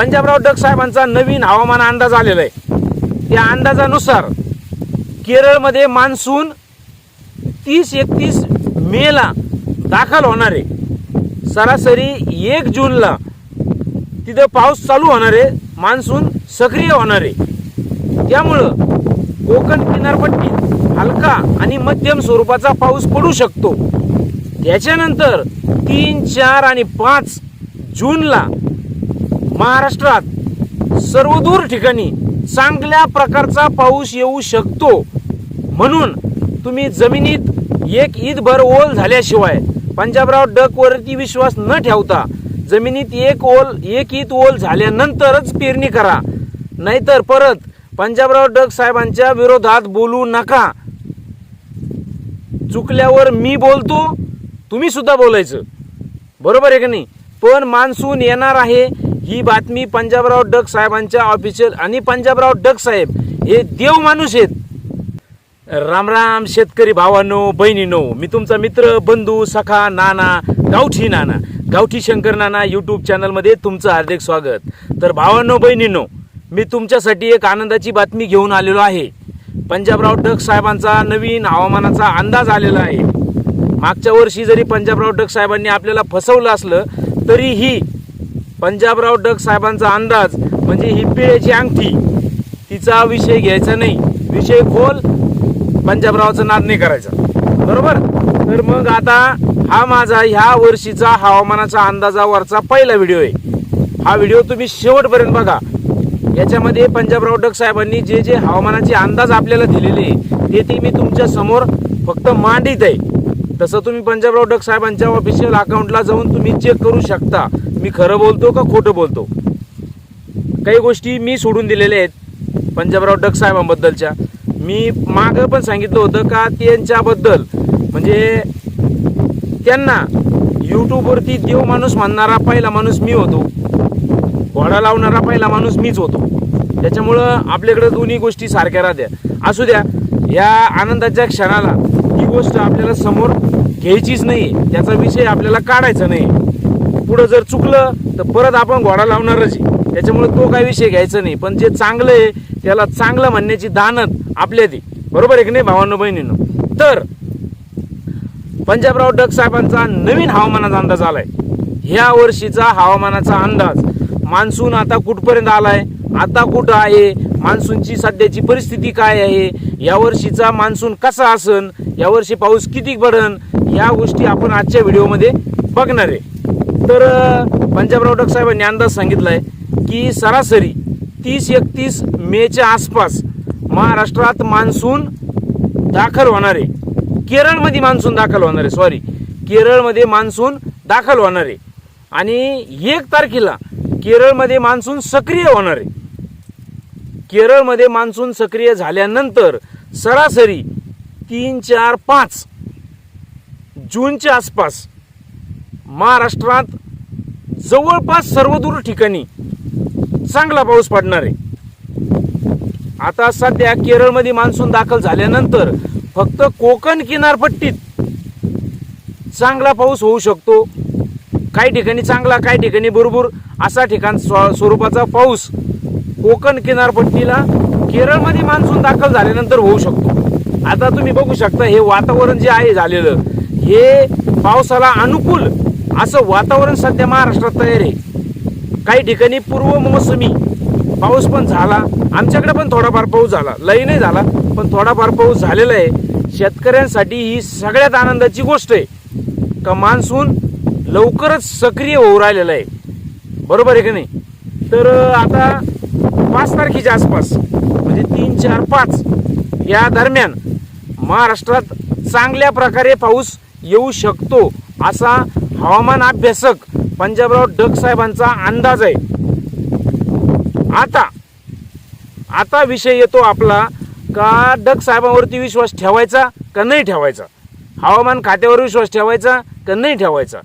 पंजाबराव डग साहेबांचा नवीन हवामान अंदाज आलेला आहे. त्या अंदाजानुसार केरळमध्ये मान्सून तीस एकतीस मेला दाखल होणार आहे. सरासरी एक जूनला तिथं पाऊस चालू होणार आहे. मान्सून सक्रिय होणार आहे. त्यामुळं कोकण किनारपट्टीत हलका आणि मध्यम स्वरूपाचा पाऊस पडू शकतो. त्याच्यानंतर तीन चार आणि पाच जूनला महाराष्ट्रात सर्वदूर ठिकाणी चांगल्या प्रकारचा पाऊस येऊ शकतो. म्हणून तुम्ही जमिनीत एक ईदभर ओल झाल्याशिवाय पंजाबराव डक वरती विश्वास न ठेवता जमिनीत एक ओल एक ईद ओल झाल्यानंतरच पेरणी करा. नाहीतर परत पंजाबराव डक साहेबांच्या विरोधात बोलू नका. चुकल्यावर मी बोलतो तुम्ही सुद्धा बोलायचं. बरोबर आहे का नाही? पण मान्सून येणार आहे ही बातमी पंजाबराव डक साहेबांच्या ऑफिशियल आणि पंजाबराव डक साहेब हे देव माणूस आहेत. रामराम शेतकरी भावांनो बहिणीनो मी तुमचा मित्र बंधू सखा नाना गावठी नाना गावठी शंकर नाना यूट्यूब चॅनलमध्ये तुमचं हार्दिक स्वागत. तर भावांनो बहिणीनो मी तुमच्यासाठी एक आनंदाची बातमी घेऊन आलेलो आहे. पंजाबराव डक साहेबांचा नवीन हवामानाचा अंदाज आलेला आहे. मागच्या वर्षी जरी पंजाबराव डक साहेबांनी आपल्याला फसवलं असलं तरीही पंजाबराव डक साहेबांचा अंदाज म्हणजे ही पिळ्याची अंगठी. तिचा विषय घ्यायचा नाही. विषय खोल पंजाबरावचा नाद नाही करायचा. बरोबर? तर मग आता हा माझा ह्या वर्षीचा हवामानाचा अंदाजावरचा पहिला व्हिडिओ आहे. हा व्हिडिओ तुम्ही शेवटपर्यंत बघा. याच्यामध्ये पंजाबराव डक साहेबांनी जे जे हवामानाचे अंदाज आपल्याला दिलेले आहे, ते ती मी तुमच्यासमोर फक्त मांडीत आहे. तसं तुम्ही पंजाबराव डक साहेबांच्या ऑफिशियल अकाउंटला जाऊन तुम्ही चेक करू शकता. मी खरं बोलतो का खोटं बोलतो? काही गोष्टी मी सोडून दिलेल्या आहेत पंजाबराव डग साहेबांबद्दलच्या. मी मागं पण सांगितलं होतं का त्यांच्याबद्दल. म्हणजे त्यांना यूट्यूबवरती देव माणूस म्हणणारा पहिला माणूस मी होतो. घोडा लावणारा पहिला माणूस मीच होतो. त्याच्यामुळं आपल्याकडे दोन्ही गोष्टी सारख्या राहत्या. असू द्या या आनंदाच्या क्षणाला ही गोष्ट आपल्याला समोर घ्यायचीच नाही त्याचा विषय आपल्याला काढायचा नाही पुढं जर चुकलं तर परत आपण घोडा लावणारच आहे. त्याच्यामुळे तो काय विषय घ्यायचा नाही. पण जे चांगलं आहे त्याला चांगलं म्हणण्याची दानत आपल्या ती बरोबर आहे की नाही भावांनो बहिणीनं? तर पंजाबराव डग साहेबांचा नवीन हवामानाचा अंदाज आलाय. ह्या वर्षीचा हवामानाचा अंदाज मान्सून आता कुठपर्यंत आलाय? आता कुठं आहे? मान्सूनची सध्याची परिस्थिती काय आहे? यावर्षीचा मान्सून कसा असन? यावर्षी पाऊस किती पडन? या गोष्टी आपण आजच्या व्हिडिओमध्ये बघणार आहे. तर पंजाब पंजाबराव डक साहेबांनी अंदाज सांगितलाय की सरासरी तीस एकतीस मेच्या आसपास महाराष्ट्रात मान्सून दाखल होणार आहे. केरळमध्ये मान्सून दाखल होणार आहे सॉरी केरळमध्ये मान्सून दाखल होणार आहे. आणि एक तारखेला केरळमध्ये मान्सून सक्रिय होणार आहे. केरळमध्ये मान्सून सक्रिय झाल्यानंतर सरासरी तीन चार पाच जूनच्या आसपास महाराष्ट्रात जवळपास सर्वदूर ठिकाणी चांगला पाऊस पडणार आहे. आता सध्या केरळमध्ये मान्सून दाखल झाल्यानंतर फक्त कोकण किनारपट्टीत चांगला पाऊस होऊ शकतो. काही ठिकाणी चांगला काही ठिकाणी बरोबर असा ठिकाण स्व- स्वरूपाचा पाऊस कोकण किनारपट्टीला केरळमध्ये मान्सून दाखल झाल्यानंतर होऊ शकतो. आता तुम्ही बघू शकता हे वातावरण जे आहे झालेलं हे पावसाला अनुकूल असं वातावरण सध्या महाराष्ट्रात तयार आहे. काही ठिकाणी पूर्व मोसमी पाऊस पण झाला. आमच्याकडे पण थोडाफार पाऊस झाला. लई नाही झाला पण थोडाफार पाऊस झालेला आहे. शेतकऱ्यांसाठी ही सगळ्यात आनंदाची गोष्ट आहे. का मान्सून लवकरच सक्रिय होऊ राहिलेला आहे. बरोबर आहे की नाही? तर आता पाच तारखेच्या आसपास म्हणजे तीन चार पाच या दरम्यान महाराष्ट्रात चांगल्या प्रकारे पाऊस येऊ शकतो असा हवामान अभ्यासक पंजाबराव डग साहेबांचा अंदाज आहे. आता आता विषय येतो आपला का डक साहेबांवरती विश्वास ठेवायचा का नाही ठेवायचा? हवामान खात्यावर विश्वास ठेवायचा का नाही ठेवायचा?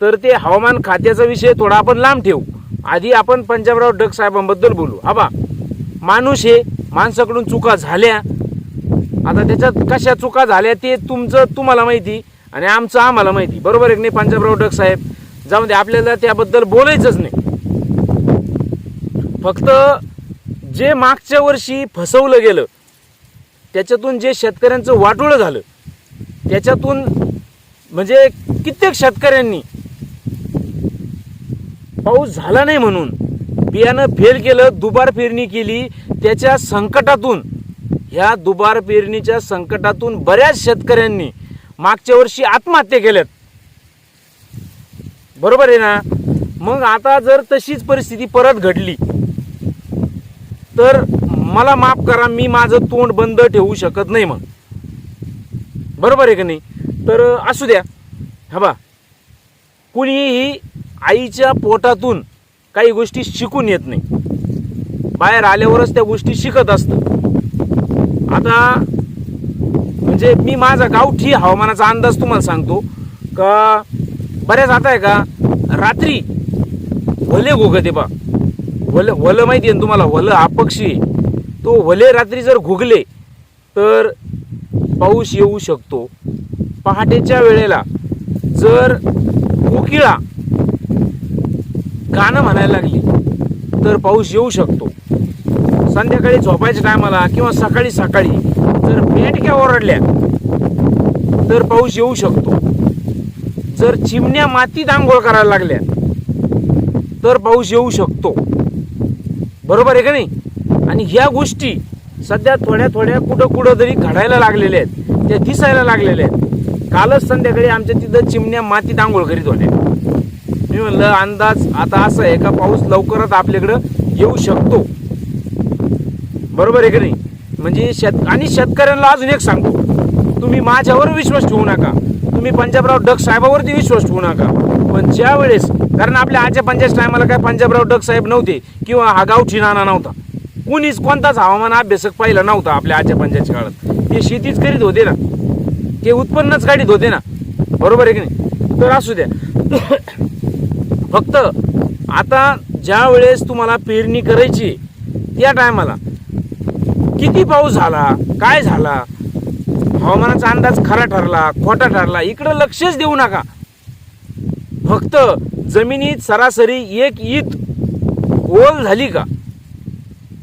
तर ते हवामान खात्याचा विषय थोडा आपण लांब ठेवू. आधी आपण पंजाबराव डग साहेबांबद्दल बोलू. आबा माणूस हे माणसाकडून चुका झाल्या. आता त्याच्यात कशा चुका झाल्या ते तुमचं तुम्हाला माहिती. आणि आमचं आम्हाला माहिती बरोबर आहे की नाही पंजाबराव डग साहेब. जाऊ दे आपल्याला त्याबद्दल बोलायचंच नाही. फक्त जे मागच्या वर्षी फसवलं गेलं त्याच्यातून जे शेतकऱ्यांचं वाटोळं झालं त्याच्यातून म्हणजे कित्येक शेतकऱ्यांनी पाऊस झाला नाही म्हणून बियाणं फेल केलं दुबार पेरणी केली त्याच्या संकटातून ह्या दुबार पेरणीच्या संकटातून बऱ्याच शेतकऱ्यांनी मागच्या वर्षी आत्महत्या केल्यात. बरोबर आहे ना? मग आता जर तशीच परिस्थिती परत घडली तर मला माफ करा मी माझं तोंड बंद ठेवू शकत नाही मग. बरोबर आहे का नाही? तर असू द्या. हा बा. कुणीही आईच्या पोटातून काही गोष्टी शिकून येत नाही. बाहेर आल्यावरच त्या गोष्टी शिकत असतं आता म्हणजे मी माझा गावठी हवामानाचा अंदाज तुम्हाला सांगतो. का बऱ्याच आता आहे का रात्री वले घोगते बा. वल वलं माहिती आहे ना तुम्हाला वलं हा पक्षी तो वले रात्री जर घुगले तर पाऊस येऊ शकतो. पहाटेच्या वेळेला जर कोकिळा गाणं म्हणायला लागली तर पाऊस येऊ शकतो. संध्याकाळी झोपायच्या टायमाला किंवा सकाळी सकाळी जर पेटक्या ओरडल्या तर पाऊस येऊ शकतो. जर चिमण्या मातीत आंघोळ करायला लागल्या तर पाऊस येऊ शकतो. बरोबर आहे का नाही? आणि ह्या गोष्टी सध्या थोड्या थोड्या कुठं कुठं तरी घडायला लागलेल्या आहेत त्या दिसायला लागलेल्या आहेत. कालच संध्याकाळी आमच्या तिथं चिमण्या मातीत आंघोळ करीत होत्या. मी म्हणलं अंदाज आता असं आहे का पाऊस लवकरच आपल्याकडं येऊ शकतो. बरोबर आहे का नाही? म्हणजे शेत आणि शेतकऱ्यांना अजून एक सांगतो. तुम्ही माझ्यावर विश्वास ठेवू नका. तुम्ही पंजाबराव डग साहेबावरती विश्वास ठेवू नका. पण ज्या वेळेस कारण आपल्या आजच्या पंचायत टायमाला काय पंजाबराव डग साहेब नव्हते किंवा हा गावठी नाना नव्हता. कुणीच कोणताच हवामान अभ्यासक पाहिला नव्हता आपल्या आजच्या पंचायतच्या काळात. ते शेतीच करीत होते ना. ते उत्पन्नच काढीत होते ना. बरोबर आहे की नाही? तर असू द्या. फक्त आता ज्या वेळेस तुम्हाला पेरणी करायची त्या टायमाला किती पाऊस झाला? काय झाला? हवामानाचा अंदाज खरा ठरला खोटा ठरला. इकडं लक्षच देऊ नका. फक्त जमिनीत सरासरी एक ईत ओल झाली का?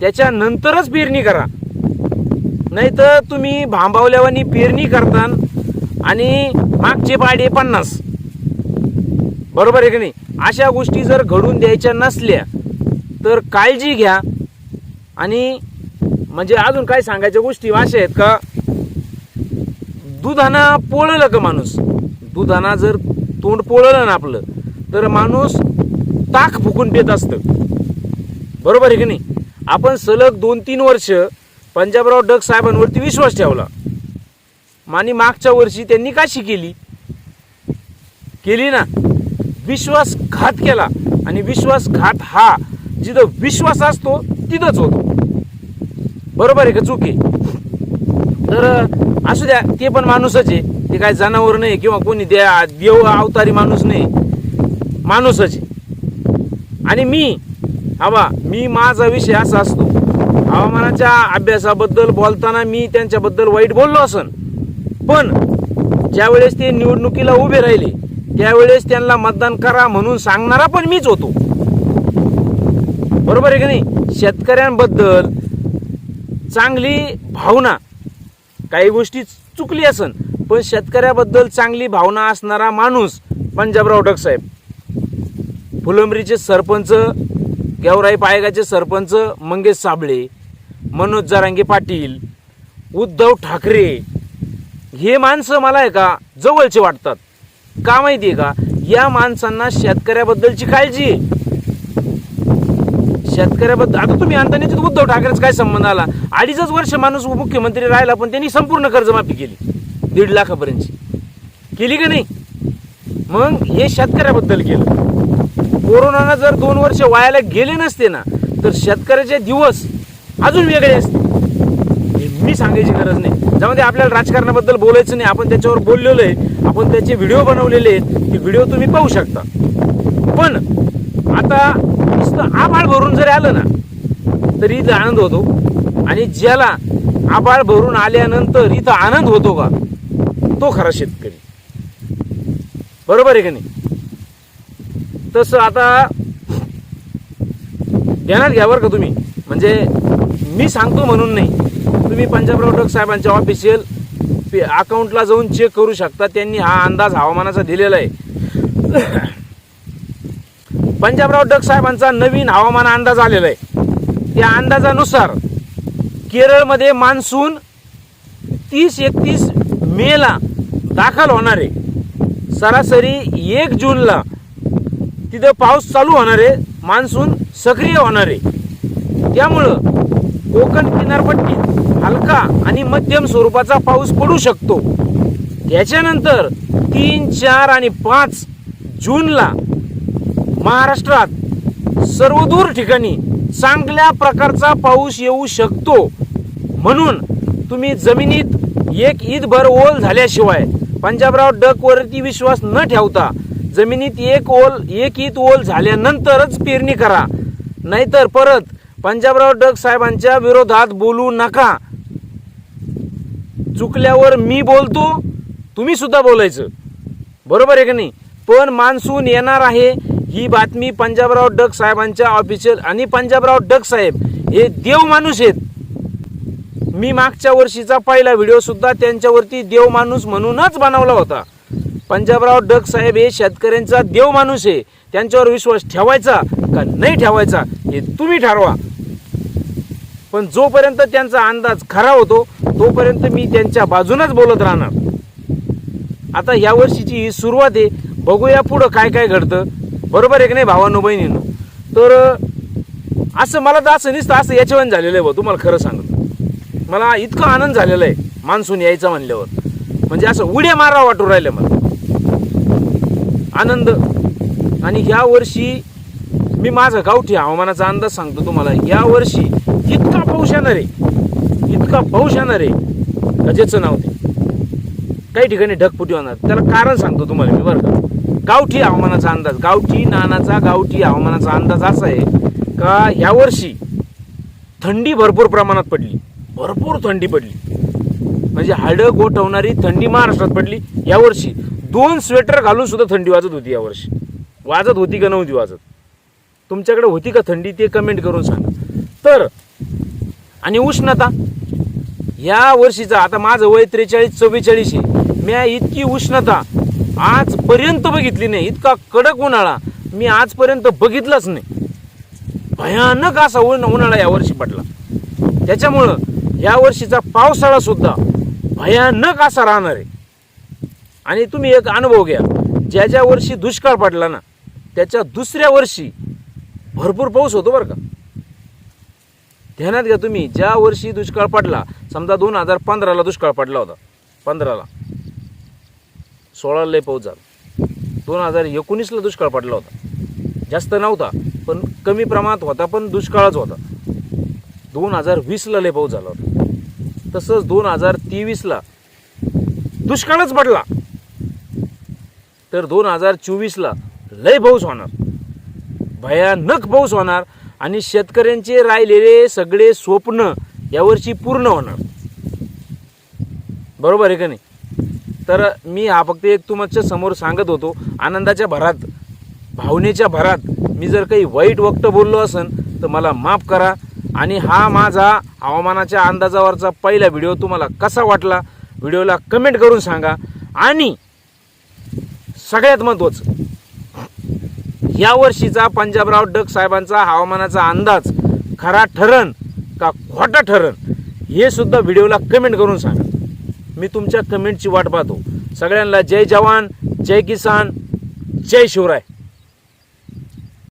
त्याच्यानंतरच पेरणी करा. नाहीतर तुम्ही भांबावल्यावानी पेरणी करता आणि मागचे पाडे पन्नास. बरोबर आहे की नाही? अशा गोष्टी जर घडून द्यायच्या नसल्या तर काळजी घ्या आणि म्हणजे अजून काय सांगायच्या गोष्टी अशा आहेत का दुधाना पोळलं का माणूस? दुधाना जर तोंड पोळलं ना आपलं तर माणूस ताक फुकून पेत असतं. बरोबर आहे की नाही? आपण सलग दोन तीन वर्ष पंजाबराव डग साहेबांवरती विश्वास ठेवला. आणि मागच्या वर्षी त्यांनी काशी केली? केली ना? विश्वासघात केला. आणि विश्वासघात हा जिथं विश्वास असतो तिथंच होतो. बरोबर आहे का चूक आहे? तर असू द्या ते पण माणूसच आहे. ते काय जनावर नाही किंवा कोणी द्या देव अवतारी माणूस नाही. माणूसच आहे. आणि मी हवा मी माझा विषय असा असतो. हवामानाच्या अभ्यासाबद्दल बोलताना मी त्यांच्याबद्दल वाईट बोललो असन. पण ज्यावेळेस ते निवडणुकीला उभे राहिले त्यावेळेस त्यांना मतदान करा म्हणून सांगणारा पण मीच होतो. बरोबर आहे की नाही? शेतकऱ्यांबद्दल चांगली भावना. काही गोष्टी चुकली असन पण शेतकऱ्याबद्दल चांगली भावना असणारा माणूस पंजाबराव डगसाहेब फुलंबरीचे सरपंच गेवराई पायगाचे सरपंच मंगेश साबळे मनोज जारांगे पाटील उद्धव ठाकरे हे माणसं मला आहे का जवळचे वाटतात. का माहिती आहे का? या माणसांना शेतकऱ्याबद्दलची काळजी आहे. शेतकऱ्याबद्दल आता तुम्ही आणता नाही उद्धव ठाकरेच काय संबंध आला? अडीचच वर्ष माणूस मुख्यमंत्री राहिला पण त्यांनी संपूर्ण कर्जमाफी केली. दीड लाखापर्यंतची. केली का नाही? मग हे शेतकऱ्याबद्दल केलं. कोरोनानं जर दोन वर्ष वायाला गेले नसते ना तर शेतकऱ्याचे दिवस अजून वेगळे असते हे मी सांगायची गरज नाही. त्यामध्ये आपल्याला राजकारणाबद्दल बोलायचं नाही. आपण त्याच्यावर बोललेलो आहे. आपण त्याचे व्हिडिओ बनवलेले आहेत. ते व्हिडिओ तुम्ही पाहू शकता. पण आता नुसतं आभाळ भरून जरी आलं ना तरी इथं आनंद होतो. आणि ज्याला आभाळ भरून आल्यानंतर इथं आनंद होतो का तो खरा शेतकरी. बरोबर आहे का नाही? तसं आता ध्यानात घ्या बरं का तुम्ही. म्हणजे मी सांगतो म्हणून नाही. तुम्ही पंजाबराव डग साहेबांच्या ऑफिशियल अकाउंटला जाऊन चेक करू शकता. त्यांनी हा अंदाज हवामानाचा दिलेला आहे. पंजाबराव डग साहेबांचा नवीन हवामान अंदाज आलेला आहे. त्या अंदाजानुसार केरळमध्ये मान्सून तीस एकतीस मेला दाखल होणार आहे. सरासरी एक जूनला तिथं पाऊस चालू होणार आहे. मान्सून सक्रिय होणार आहे. त्यामुळं कोकण किनारपट्टीत हलका आणि मध्यम स्वरूपाचा पाऊस पडू शकतो. त्याच्यानंतर तीन चार आणि पाच जूनला महाराष्ट्रात सर्वदूर ठिकाणी चांगल्या प्रकारचा पाऊस येऊ शकतो. म्हणून तुम्ही जमिनीत एक ईदभर ओल झाल्याशिवाय पंजाबराव डकवरती विश्वास न ठेवता जमिनीत एक ओल एक ईद ओल झाल्यानंतरच पेरणी करा. नाहीतर परत पंजाबराव डक साहेबांच्या विरोधात बोलू नका. चुकल्यावर मी बोलतो तुम्ही सुद्धा बोलायचं. बरोबर आहे का नाही? पण मान्सून येणार आहे ही बातमी पंजाबराव डक साहेबांच्या ऑफिशियल आणि पंजाबराव डक साहेब हे देव माणूस आहेत. मी मागच्या वर्षीचा पहिला व्हिडिओ सुद्धा त्यांच्यावरती देव माणूस म्हणूनच बनवला होता. पंजाबराव डक साहेब हे शेतकऱ्यांचा देव माणूस आहे. त्यांच्यावर विश्वास ठेवायचा का नाही ठेवायचा हे तुम्ही ठरवा. पण जोपर्यंत त्यांचा अंदाज खरा होतो तोपर्यंत मी त्यांच्या बाजूनच बोलत राहणार. आता या वर्षीची ही सुरुवात आहे. बघूया पुढं काय काय घडतं. बरोबर आहे की नाही भावानो बहिणीनं? तर असं मला तर असं निसतं असं याच्यावर झालेलं आहे भाऊ तुम्हाला खरं सांगत. मला इतका आनंद झालेला आहे मान्सून यायचा म्हणल्यावर. म्हणजे असं उड्या मारा वाटू राहिलं मला. आनंद. आणि ह्या वर्षी मी माझा गावठी हवामानाचा अंदाज सांगतो तुम्हाला. या वर्षी इतका पाऊस येणार आहे. इतका पाऊस येणार आहे. गजेचं नाव ते काही ठिकाणी ढगफुटी होणार. त्याला कारण सांगतो तुम्हाला मी बरं का? गावठी हवामानाचा अंदाज. गावठी नानाचा गावठी हवामानाचा अंदाज असा आहे का यावर्षी थंडी भरपूर प्रमाणात पडली. भरपूर थंडी पडली. म्हणजे हाडं गोठवणारी थंडी महाराष्ट्रात पडली. यावर्षी दोन स्वेटर घालून सुद्धा थंडी वाजत होती यावर्षी वाजत होती का नव्हती वाजत? तुमच्याकडे होती का थंडी ते कमेंट करून सांगा. तर आणि उष्णता? या वर्षीचा आता माझं वय त्रेचाळीस चव्वेचाळीस आहे. म्या इतकी उष्णता आजपर्यंत बघितली नाही. इतका कडक उन्हाळा. मी आजपर्यंत बघितलाच नाही. भयानक असा उन उन्हाळा यावर्षी पडला. त्याच्यामुळं या वर्षीचा पावसाळा सुद्धा भयानक असा राहणार आहे. आणि तुम्ही एक अनुभव घ्या. ज्या ज्या वर्षी दुष्काळ पडला ना त्याच्या दुसऱ्या वर्षी भरपूर पाऊस होतो बरं का. ध्यानात घ्या तुम्ही ज्या वर्षी दुष्काळ पडला समजा दोन हजार पंधराला दुष्काळ पडला होता पंधराला. सोळाला लय पाऊस झाला. दोन हजार एकोणीसला दुष्काळ पडला होता. जास्त नव्हता पण कमी प्रमाणात होता पण दुष्काळच होता. दोन हजार वीसला लय पाऊस झाला होता. तसंच दोन हजार तेवीसला दुष्काळच पडला. तर दोन हजार चोवीसला लय पाऊस होणार. भयानक पाऊस होणार आणि शेतकऱ्यांचे राहिलेले सगळे स्वप्न यावर्षी पूर्ण होणार. बरोबर आहे का नाही? तर मी हा फक्त एक तुमच्यासमोर सांगत होतो आनंदाच्या भरात भावनेच्या भरात मी जर काही वाईट वक्त बोललो असेल तर मला माफ करा. आणि हा माझा हवामानाच्या अंदाजावरचा पहिला व्हिडिओ तुम्हाला कसा वाटला व्हिडिओला कमेंट करून सांगा. आणि सगळ्यात महत्त्वाचं यावर्षीचा पंजाबराव डग साहेबांचा हवामानाचा अंदाज खरा ठरण का खोटा ठरण हे सुद्धा व्हिडिओला कमेंट करून सांगा. मी तुमच्या कमेंटची वाट पाहतो. सगळ्यांना जय जवान जय किसान जय शिवराय.